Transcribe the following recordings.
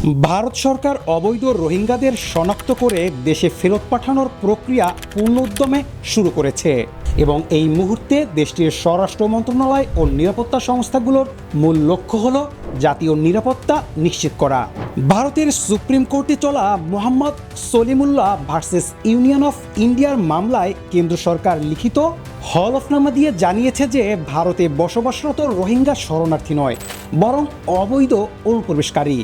ভারত সরকার অবৈধ রোহিঙ্গাদের শনাক্ত করে দেশে ফেরত পাঠানোর প্রক্রিয়া পূর্ণ উদ্যমে শুরু করেছে এবং এই মুহূর্তে দেশটির স্বরাষ্ট্র মন্ত্রণালয় ও নিরাপত্তা সংস্থাগুলোর মূল লক্ষ্য হল জাতীয় নিরাপত্তা নিশ্চিত করা। ভারতের সুপ্রিম কোর্টে চলা Mohammad Salimullah versus union of ইন্ডিয়ার মামলায় কেন্দ্র সরকার লিখিত হলফনামা দিয়ে জানিয়েছে যে ভারতে বসবাসরত রোহিঙ্গা শরণার্থী নয়, বরং অবৈধ অনুপ্রবেশকারী।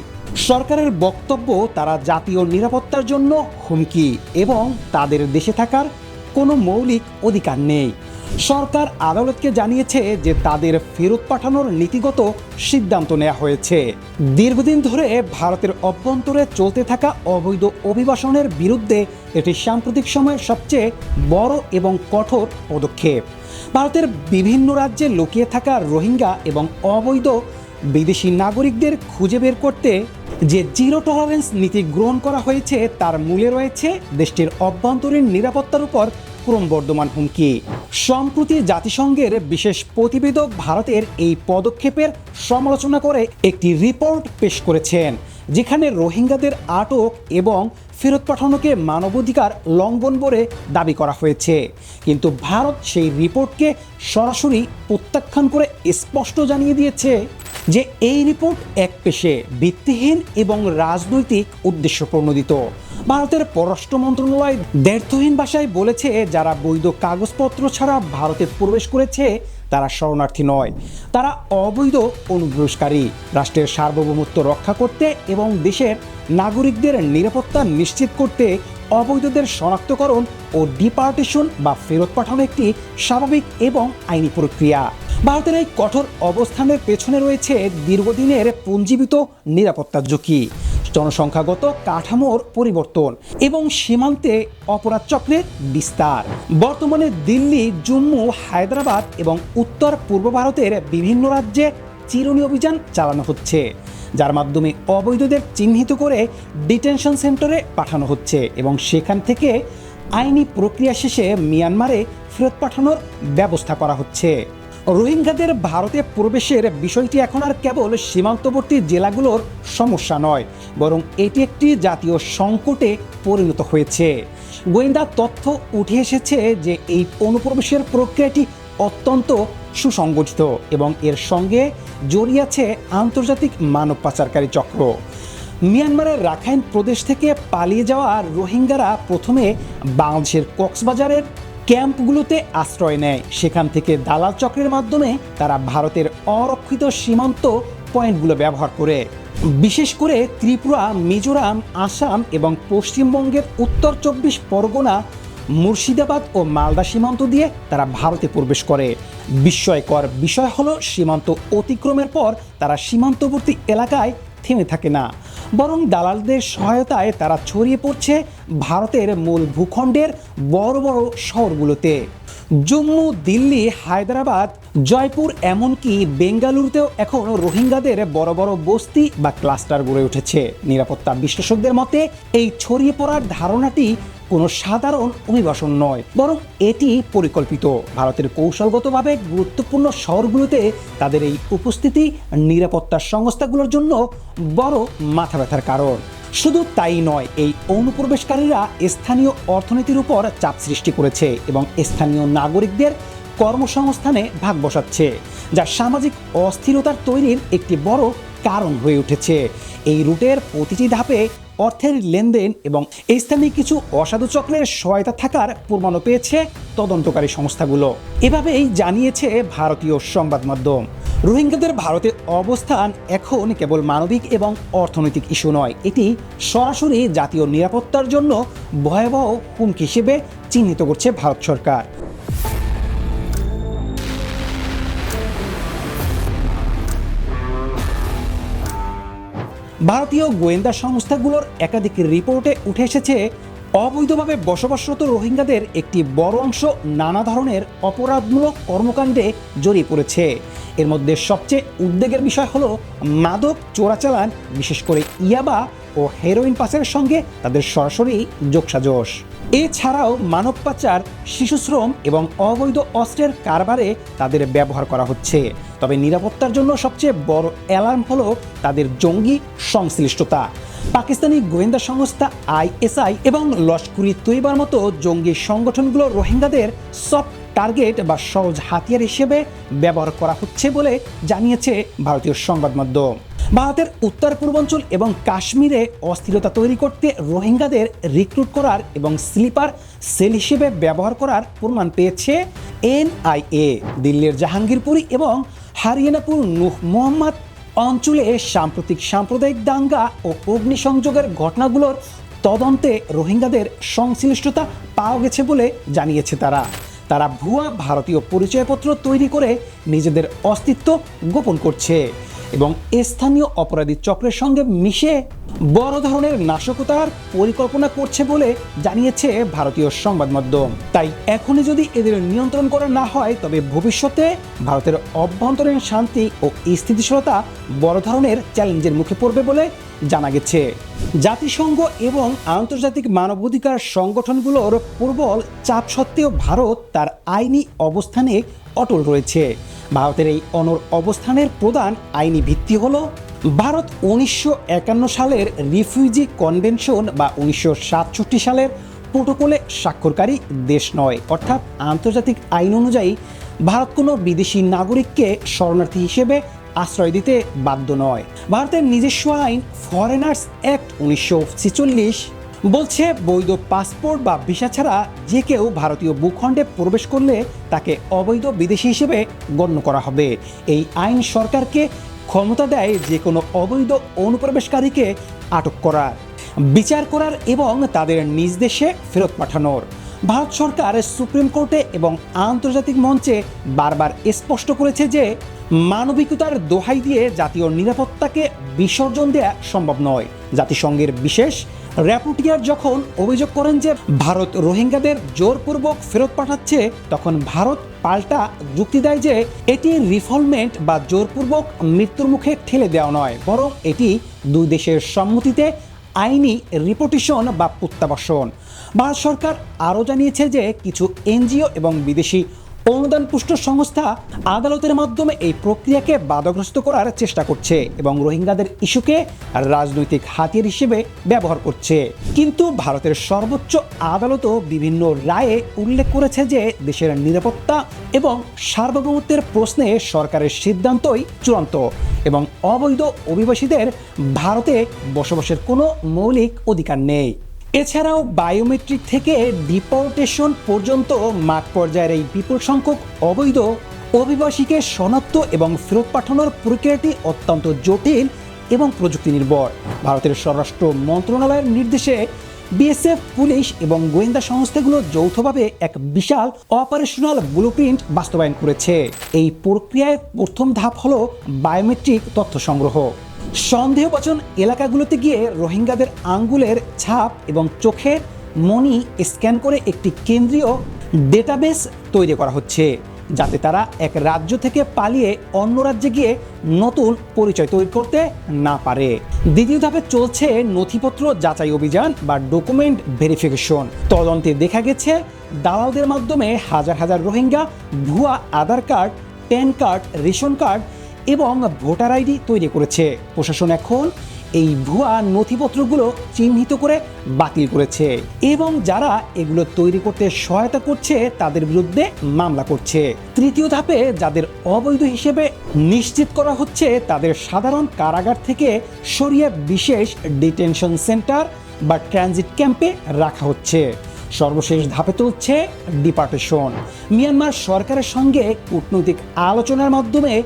সরকারের বক্তব্য তারা জাতীয় নিরাপত্তার জন্য হুমকি এবং তাদের দেশে থাকার কোনো মৌলিক অধিকার নেই। সরকার আদালতকে জানিয়েছে যে তাদের ফেরত পাঠানোর নীতিগত সিদ্ধান্ত নেওয়া হয়েছে। দীর্ঘদিন ধরে ভারতের অভ্যন্তরে চলতে থাকা অবৈধ অভিবাসনের বিরুদ্ধে এটি সাম্প্রতিক সময়ের সবচেয়ে বড় এবং কঠোর পদক্ষেপ। ভারতের বিভিন্ন রাজ্যে লুকিয়ে থাকা রোহিঙ্গা এবং অবৈধ বিদেশি নাগরিকদের খুঁজে বের করতে যে জিরো টলারেন্স নীতি গ্রহণ করা হয়েছে, তার মূলে রয়েছে দেশটির অভ্যন্তরীণ নিরাপত্তার উপর ক্রমবর্ধমান হুমকি। সম্প্রতি জাতিসংঘের বিশেষ প্রতিবেদক ভারতের এই পদক্ষেপের সমালোচনা করে একটি রিপোর্ট পেশ করেছেন, যেখানে রোহিঙ্গাদের আটক এবং ফেরত পাঠানোকে মানবাধিকার লঙ্ঘন বলে দাবি করা হয়েছে। কিন্তু ভারত সেই রিপোর্টকে সরাসরি প্রত্যাখ্যান করে স্পষ্ট জানিয়ে দিয়েছে। যে এই রিপোর্ট এক পেশে ভিত্তিহীন এবং রাজনৈতিক উদ্দেশ্য প্রণোদিত। ভারতের পররাষ্ট্র মন্ত্রণালয় দ্ব্যর্থহীন ভাষায় বলেছে, যারা বৈধ কাগজপত্র ছাড়া ভারতে প্রবেশ করেছে, তারা শরণার্থী নয়। তারা অবৈধ অনুপ্রবেশকারী। রাষ্ট্রের সার্বভৌমত্ব রক্ষা করতে এবং দেশের নাগরিকদের নিরাপত্তা নিশ্চিত করতে অবৈধদের শনাক্তকরণ ও ডিপার্টেশন বা ফেরত পাঠানো একটি স্বাভাবিক এবং আইনি প্রক্রিয়া। ভারতের এই কঠোর অবস্থানের পেছনে রয়েছে দীর্ঘদিনের পুঞ্জীবিত নিরাপত্তা ঝুঁকি, জনসংখ্যাগত কাঠামোর পরিবর্তন এবং সীমান্তে অপরাধ চক্রের বিস্তার। বর্তমানে দিল্লি, জম্মু, হায়দ্রাবাদ এবং উত্তর পূর্ব ভারতের বিভিন্ন রাজ্যে চিরুনি অভিযান চালানো হচ্ছে, যার মাধ্যমে অবৈধদের চিহ্নিত করে ডিটেনশন সেন্টারে পাঠানো হচ্ছে এবং সেখান থেকে আইনি প্রক্রিয়া শেষে মিয়ানমারে ফেরত পাঠানোর ব্যবস্থা করা হচ্ছে। রোহিঙ্গাদের ভারতে প্রবেশের বিষয়টি এখন আর কেবল সীমান্তবর্তী জেলাগুলোর সমস্যা নয়, বরং এটি একটি জাতীয় সংকটে পরিণত হয়েছে। গোয়েন্দা তথ্য উঠে এসেছে যে এই অনুপ্রবেশের প্রক্রিয়াটি অত্যন্ত সুসংগঠিত এবং এর সঙ্গে জড়িয়ে আছে আন্তর্জাতিক মানব পাচারকারী চক্র। মিয়ানমারের রাখাইন প্রদেশ থেকে পালিয়ে যাওয়া রোহিঙ্গারা প্রথমে বাংলাদেশের কক্সবাজারের ক্যাম্পগুলোতে আশ্রয় নেয়। সেখান থেকে দালাল চক্রের মাধ্যমে তারা ভারতের অরক্ষিত সীমান্ত পয়েন্টগুলো ব্যবহার করে। বিশেষ করে ত্রিপুরা, মিজোরাম, আসাম এবং পশ্চিমবঙ্গের উত্তর চব্বিশ পরগনা, মুর্শিদাবাদ ও মালদা সীমান্ত দিয়ে তারা ভারতে প্রবেশ করে। বিস্ময়কর বিষয় হলো সীমান্ত অতিক্রমের পর তারা সীমান্তবর্তী এলাকায় থেমে থাকে না। বরং দালালদের সহায়তায় তারা ছড়িয়ে পড়ছে ভারতের মূল ভূখণ্ডের বড় বড় শহরগুলোতে। জম্মু, দিল্লি, হায়দ্রাবাদ, জয়পুর এমনকি বেঙ্গালুরুতেও এখন রোহিঙ্গাদের বড় বড় বস্তি বা ক্লাস্টার গড়ে উঠেছে। নিরাপত্তা বিশ্লেষকদের মতে, এই ছড়িয়ে পড়ার ধারণাটি কোনো সাধারণ অভিবাসন নয়, বরং এটি পরিকল্পিত। ভারতের কৌশলগতভাবে গুরুত্বপূর্ণ শহরগুলোতে তাদের এই উপস্থিতি নিরাপত্তা সংস্থাগুলোর জন্য বড় মাথা ব্যথার কারণ। শুধু তাই নয়, এই অনুপ্রবেশকারীরা স্থানীয় অর্থনীতির উপর চাপ সৃষ্টি করেছে এবং স্থানীয় নাগরিকদের কর্মসংস্থানে ভাগ বসাচ্ছে, যা সামাজিক অস্থিরতার তৈরির একটি বড় কারণ হয়ে উঠেছে। এই রুটের প্রতিটি ধাপে অর্থের লেনদেন এবং এই স্থানে কিছু অসাধু চক্রের সহায়তা থাকার প্রমাণও পেয়েছে তদন্তকারী সংস্থাগুলো। এভাবেই জানিয়েছে ভারতীয় সংবাদ মাধ্যম। রোহিঙ্গাদের ভারতে অবস্থান এখন কেবল মানবিক এবং অর্থনৈতিক ইস্যু নয়, এটি সরাসরি জাতীয় নিরাপত্তার জন্য ভয়াবহ হুমকি হিসেবে চিহ্নিত করছে ভারত সরকার। ভারতীয় গোয়েন্দা সংস্থাগুলোর একাধিক রিপোর্টে উঠে এসেছে অবৈধভাবে বসবাসরত রোহিঙ্গাদের একটি বড় অংশ নানা ধরনের অপরাধমূলক কর্মকাণ্ডে জড়িয়ে পড়েছে। এর মধ্যে সবচেয়ে উদ্বেগের বিষয় হলো মাদক চোরাচালান, বিশেষ করে ইয়াবা ও হেরোইন পাচারের সঙ্গে তাদের সরাসরি যোগসাজশ। এছাড়াও মানব পাচার শিশুশ্রম এবং অবৈধ অস্ত্রের কারবারে তাদের ব্যবহার করা হচ্ছে। তবে নিরাপত্তার জন্য সবচেয়ে বড় অ্যালার্ম হলো তাদের জঙ্গি সংশ্লিষ্টতা। পাকিস্তানি গোয়েন্দা সংস্থা আইএসআই এবং লস্করি তৈবার মতো জঙ্গি সংগঠনগুলো রোহিঙ্গাদের সফট টার্গেট বা সহজ হাতিয়ার হিসেবে ব্যবহার করা হচ্ছে বলে জানিয়েছে ভারতীয় সংবাদ মাধ্যম। ভারতের উত্তর, পূর্বাঞ্চল এবং কাশ্মীরে অস্থিরতা তৈরি করতে রোহিঙ্গাদের রিক্রুট করার এবং স্লিপার সেল হিসেবে ব্যবহার করার প্রমাণ পেয়েছে এনআইএ। দিল্লির জাহাঙ্গীরপুরি এবং হারিয়ানাপুর নুহ মোহাম্মদ অঞ্চলে সাম্প্রতিক সাম্প্রদায়িক দাঙ্গা ও অগ্নিসংযোগের ঘটনাগুলোর তদন্তে রোহিঙ্গাদের সংশ্লিষ্টতা পাওয়া গেছে বলে জানিয়েছে তারা। তারা ভুয়া ভারতীয় পরিচয়পত্র তৈরি করে নিজেদের অস্তিত্ব গোপন করছে। এবং স্থানীয় অপরাধী চক্রের সঙ্গে মিশে বড় ধরনের নাশকতার পরিকল্পনা করছে বলে জানিয়েছে ভারতীয় সংবাদ মাধ্যম। তাই এখনই যদি এদের নিয়ন্ত্রণ করা না হয়, তবে ভবিষ্যতে ভারতের অভ্যন্তরীণ শান্তি ও স্থিতিশীলতা বড় ধরনের চ্যালেঞ্জের মুখে পড়বে বলে জানা গেছে। জাতিসংঘ এবং আন্তর্জাতিক মানবাধিকার সংগঠনগুলোর প্রবল চাপ সত্ত্বেও ভারত তার আইনি অবস্থানে অটল রয়েছে। ভারতের এই অনর অবস্থানের প্রধান আইনি ভিত্তি হল ভারত উনিশশো একান্ন সালের রিফিউজি কনভেনশন বা উনিশশো সাতষট্টি সালের প্রোটোকলে স্বাক্ষরকারী দেশ নয়। অর্থাৎ আন্তর্জাতিক আইন অনুযায়ী ভারত কোনো বিদেশি নাগরিককে শরণার্থী হিসেবে আশ্রয় দিতে বাধ্য নয়। ভারতের নিজস্ব আইন ফরেনার্স অ্যাক্ট উনিশশো ছেচল্লিশ বলছে বৈধ পাসপোর্ট বা ভিসা ছাড়া যে কেউ ভারতীয় ভূখণ্ডে প্রবেশ করলে তাকে অবৈধ বিদেশি হিসেবে গণ্য করা হবে। এই আইন সরকারকে ক্ষমতা দেয় যে কোনো অবৈধ অনুপ্রবেশকারীকে আটক করার বিচার করার এবং তাদের নিজ দেশে ফেরত পাঠানোর। ভারত সরকার সুপ্রিম কোর্টে এবং আন্তর্জাতিক মঞ্চে বারবার স্পষ্ট করেছে যে মানবিকতার দোহাই দিয়ে জাতীয় নিরাপত্তাকে বিসর্জন দেওয়া সম্ভব নয়। জাতিসংঘের বিশেষ র্যাপুটিয়ার যখন অভিযোগ করেন যে ভারত রোহিঙ্গাদের জোরপূর্বক ফেরত পাঠাচ্ছে, তখন ভারত পাল্টা যুক্তি দেয় যে এটি রিফলমেন্ট বা জোরপূর্বক মৃত্যুর মুখে ঠেলে দেওয়া নয়, বরং এটি দুই দেশের সম্মতিতে আইনি রিপোর্টেশন বা প্রত্যাবাসন। ভারত সরকার আরও জানিয়েছে যে কিছু এনজিও এবং বিদেশি অনুদান পুষ্ট সংস্থা আদালতের মাধ্যমে এই প্রক্রিয়াকে বাধাগ্রস্ত করার চেষ্টা করছে এবং রোহিঙ্গাদের ইস্যুকে রাজনৈতিক হাতিয়ার হিসেবে ব্যবহার করছে। কিন্তু ভারতের সর্বোচ্চ আদালতও বিভিন্ন রায়ে উল্লেখ করেছে যে দেশের নিরাপত্তা এবং সার্বভৌমত্বের প্রশ্নে সরকারের সিদ্ধান্তই চূড়ান্ত এবং অবৈধ অভিবাসীদের ভারতে বসবাসের কোনো মৌলিক অধিকার নেই। এছাড়াও বায়োমেট্রিক থেকে ডিপোর্টেশন পর্যন্ত মাঠ পর্যায়ের এই বিপুল সংখ্যক অবৈধ অভিবাসীকে শনাক্ত এবং ফেরত পাঠানোর প্রক্রিয়াটি অত্যন্ত জটিল এবং প্রযুক্তি নির্ভর ভারতের স্বরাষ্ট্র মন্ত্রণালয়ের নির্দেশে বিএসএফ, পুলিশ এবং গোয়েন্দা সংস্থাগুলো যৌথভাবে এক বিশাল অপারেশনাল ব্লুপ্রিন্ট বাস্তবায়ন করেছে। এই প্রক্রিয়ায় প্রথম ধাপ হলো বায়োমেট্রিক তথ্য সংগ্রহ। সন্দেহভাজন এলাকাগুলোতে গিয়ে রোহিঙ্গাদের আঙ্গুলের ছাপ এবং চোখের মনি স্ক্যান করে একটি কেন্দ্রীয় ডেটাবেস তৈরি করা হচ্ছে, যাতে তারা এক রাজ্য থেকে পালিয়ে অন্য রাজ্যে গিয়ে নতুন পরিচয় তৈরি করতে না পারে। দ্বিতীয় ধাপে চলছে নথিপত্র যাচাই অভিযান বা ডকুমেন্ট ভেরিফিকেশন। তদন্তে দেখা গেছে, দালালদের মাধ্যমে হাজার হাজার রোহিঙ্গা ভুয়া Aadhaar card, PAN card, ration card এবং ভোটার আইডি তৈরি করেছে। প্রশাসন এখন এই ভুয়া নথিপত্রগুলো চিহ্নিত করে বাতিল করেছে এবং যারা এগুলো তৈরি করতে সহায়তা করছে তাদের বিরুদ্ধে মামলা করছে। তৃতীয় ধাপে যাদের অবৈধ হিসেবে নিশ্চিত করা হচ্ছে তাদের সাধারণ কারাগার থেকে সরিয়ে বিশেষ ডিটেনশন সেন্টার বা ট্রানজিট ক্যাম্পে রাখা হচ্ছে। সর্বশেষ ধাপে চলছে ডিপার্টেশন। মিয়ানমার সরকারের সঙ্গে কূটনৈতিক আলোচনার মাধ্যমে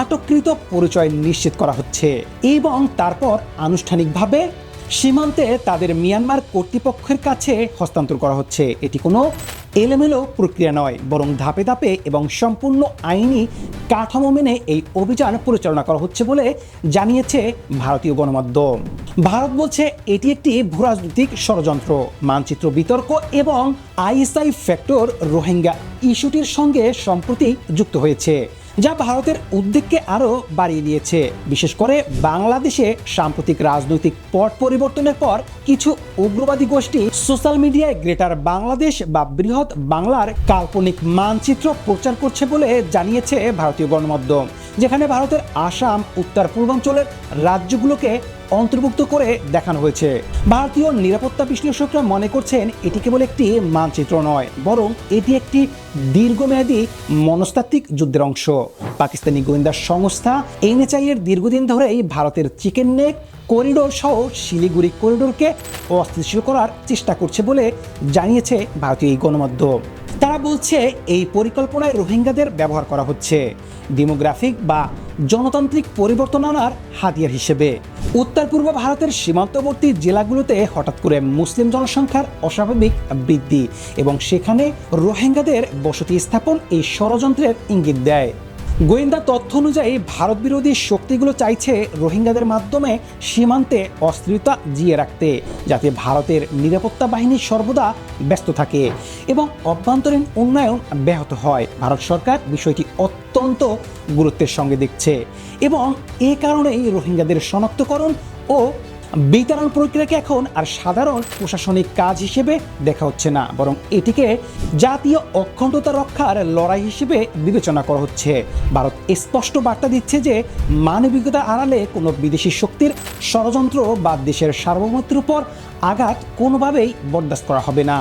আটককৃত পরিচয় নিশ্চিত করা হচ্ছে এবং তারপর আনুষ্ঠানিকভাবে সীমান্তে তাদের মিয়ানমার কর্তৃপক্ষের কাছে হস্তান্তর করা হচ্ছে। এটি কোনো এলোমেলো প্রক্রিয়া নয়, বরং ধাপে ধাপে এবং সম্পূর্ণ আইনি কাঠামো মেনে এই অভিযান পরিচালনা করা হচ্ছে বলে জানিয়েছে ভারতীয় গণমাধ্যম। ভারত বলছে এটি একটি ভূরাজনৈতিক ষড়যন্ত্র, মানচিত্র বিতর্ক এবং আইএসআই ফ্যাক্টর রোহিঙ্গা ইস্যুটির সঙ্গে সম্প্রতি যুক্ত হয়েছে। যা ভারতের উদ্বেগকে আরও বাড়িয়ে দিয়েছে। বিশেষ করে বাংলাদেশে সাম্প্রতিক রাজনৈতিক পট পরিবর্তনের পর কিছু উগ্রবাদী গোষ্ঠী সোশ্যাল মিডিয়ায় গ্রেটার বাংলাদেশ বা বৃহৎ বাংলার কাল্পনিক মানচিত্র প্রচার করছে বলে জানিয়েছে ভারতীয় গণমাধ্যম। যেখানে ভারতের আসাম, উত্তর, পূর্বাঞ্চলের রাজ্যগুলোকে অন্তর্ভুক্ত করে দেখানো হয়েছে। ভারতীয় নিরাপত্তা বিশ্লেষকরা মনে করছেন এটি কেবল একটি মানচিত্র নয়, বরং এটি একটি দীর্ঘমেয়াদী মনস্তাত্ত্বিক যুদ্ধের অংশ। পাকিস্তানি গোয়েন্দা সংস্থা এনএচআই এর দীর্ঘদিন ধরেই ভারতের চিকেন নেক করিডোর সহ শিলিগুড়ি করিডোরকে অস্থিতিশীল করার চেষ্টা করছে বলে জানিয়েছে ভারতীয় এই গণমাধ্যম। তারা বলছে এই পরিকল্পনায় রোহিঙ্গাদের ব্যবহার করা হচ্ছে। ডেমোগ্রাফিক বা জনতান্ত্রিক পরিবর্তন আনার হাতিয়ার হিসেবে। উত্তর পূর্ব ভারতের সীমান্তবর্তী জেলাগুলোতে হঠাৎ করে মুসলিম জনসংখ্যার অস্বাভাবিক বৃদ্ধি এবং সেখানে রোহিঙ্গাদের বসতি স্থাপন এই ষড়যন্ত্রের ইঙ্গিত দেয়। গোয়েন্দা তথ্য অনুযায়ী ভারত বিরোধী শক্তিগুলো চাইছে রোহিঙ্গাদের মাধ্যমে সীমান্তে অস্থিরতা জিয়ে রাখতে, যাতে ভারতের নিরাপত্তা বাহিনী সর্বদা ব্যস্ত থাকে এবং অভ্যন্তরীণ উন্নয়ন ব্যাহত হয়। ভারত সরকার বিষয়টি অত্যন্ত গুরুত্বের সঙ্গে দেখছে এবং এ কারণেই রোহিঙ্গাদের শনাক্তকরণ ও বিতরণ প্রক্রিয়াকে এখন আর সাধারণ প্রশাসনিক কাজ হিসেবে দেখা হচ্ছে না, বরং এটিকে জাতীয় অখণ্ডতা রক্ষার লড়াই হিসেবে বিবেচনা করা হচ্ছে। ভারত স্পষ্ট বার্তা দিচ্ছে যে মানবিকতা আড়ালে কোনো বিদেশি শক্তির ষড়যন্ত্র বা দেশের সার্বভৌমত্বের উপর আঘাত কোনোভাবেই বরদাস্ত করা হবে না।